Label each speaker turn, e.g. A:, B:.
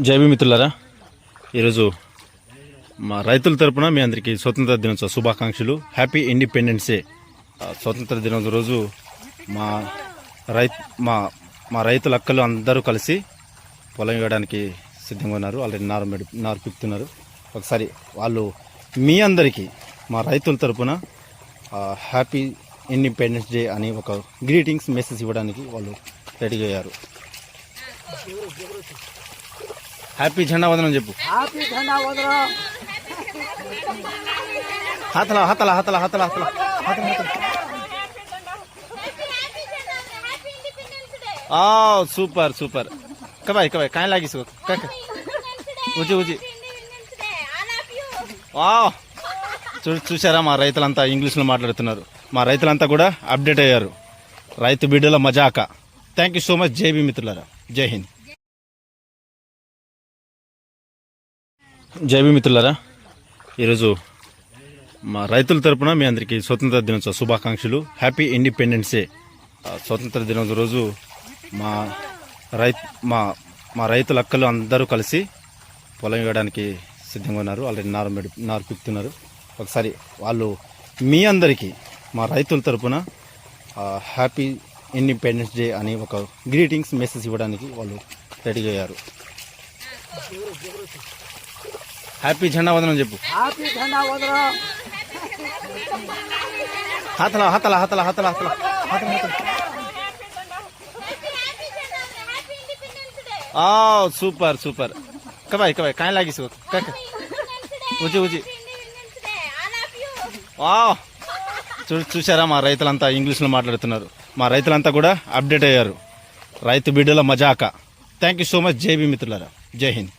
A: జైబీ మిత్రులారా. ఈరోజు మా రైతుల తరపున మీ అందరికీ స్వతంత్ర దినోత్సవ శుభాకాంక్షలు. హ్యాపీ ఇండిపెండెన్స్ డే స్వతంత్ర దినోత్సవ రోజు మా రై మా మా రైతుల అక్కలు అందరూ కలిసి పొలం వేయడానికి సిద్ధంగా ఉన్నారు. ఆల్రెడీ నారు మెడి నారు పిక్తున్నారు ఒకసారి వాళ్ళు మీ అందరికీ మా రైతుల తరపున హ్యాపీ ఇండిపెండెన్స్ డే అని ఒక గ్రీటింగ్స్ మెసేజ్ ఇవ్వడానికి వాళ్ళు రెడీ అయ్యారు. హ్యాపీ జెండా వందనం చెప్పు.
B: హ్యాపీ జెండా వందనం
A: హతల హతల హతల హతల హతల హతల హతల. ఆ సూపర్ సూపర్. కబాయ్ కబాయ్ కాయ లాగిసుకో. కాక ఉచి ఉచి వా చూ చూసారా మా రైతులంతా ఇంగ్లీష్లో మాట్లాడుతున్నారు. మా రైతులంతా కూడా అప్డేట్ అయ్యారు. రైతు బిడ్డల మజాక. థ్యాంక్ యూ సో మచ్ జై బి మిత్రులారా. జై హింద్. జై మిత్రులారా. ఈరోజు మా రైతుల తరపున మీ అందరికీ స్వతంత్ర దినోత్సవ శుభాకాంక్షలు. హ్యాపీ ఇండిపెండెన్స్ డే స్వతంత్ర దినోత్సవ రోజు మా రై మా మా రైతుల అక్కలు అందరూ కలిసి పొలం వేయడానికి సిద్ధంగా ఉన్నారు. ఆల్రెడీ నారు మెడి నారు పిక్తున్నారు ఒకసారి వాళ్ళు మీ అందరికీ మా రైతుల తరపున హ్యాపీ ఇండిపెండెన్స్ డే అని ఒక గ్రీటింగ్స్ మెసేజ్ ఇవ్వడానికి వాళ్ళు రెడీ అయ్యారు. హ్యాపీ జెండా వందనం చెప్పు.
B: హ్యాపీ జెండా వందనం
A: హతల హతల హతల హతల హతల. హతల హతల ఆ సూపర్ సూపర్. కబాయ్ కబాయ్ కాయ లాగిస్ కాక ఉజి ఉజి వా చూ చూసారా మా రైతులంతా ఇంగ్లీష్లో మాట్లాడుతున్నారు. మా రైతులంతా కూడా అప్డేట్ అయ్యారు. రైతు బిడ్డల మజాక. థ్యాంక్ యూ సో మచ్ జై మిత్రులారా జై హింద్.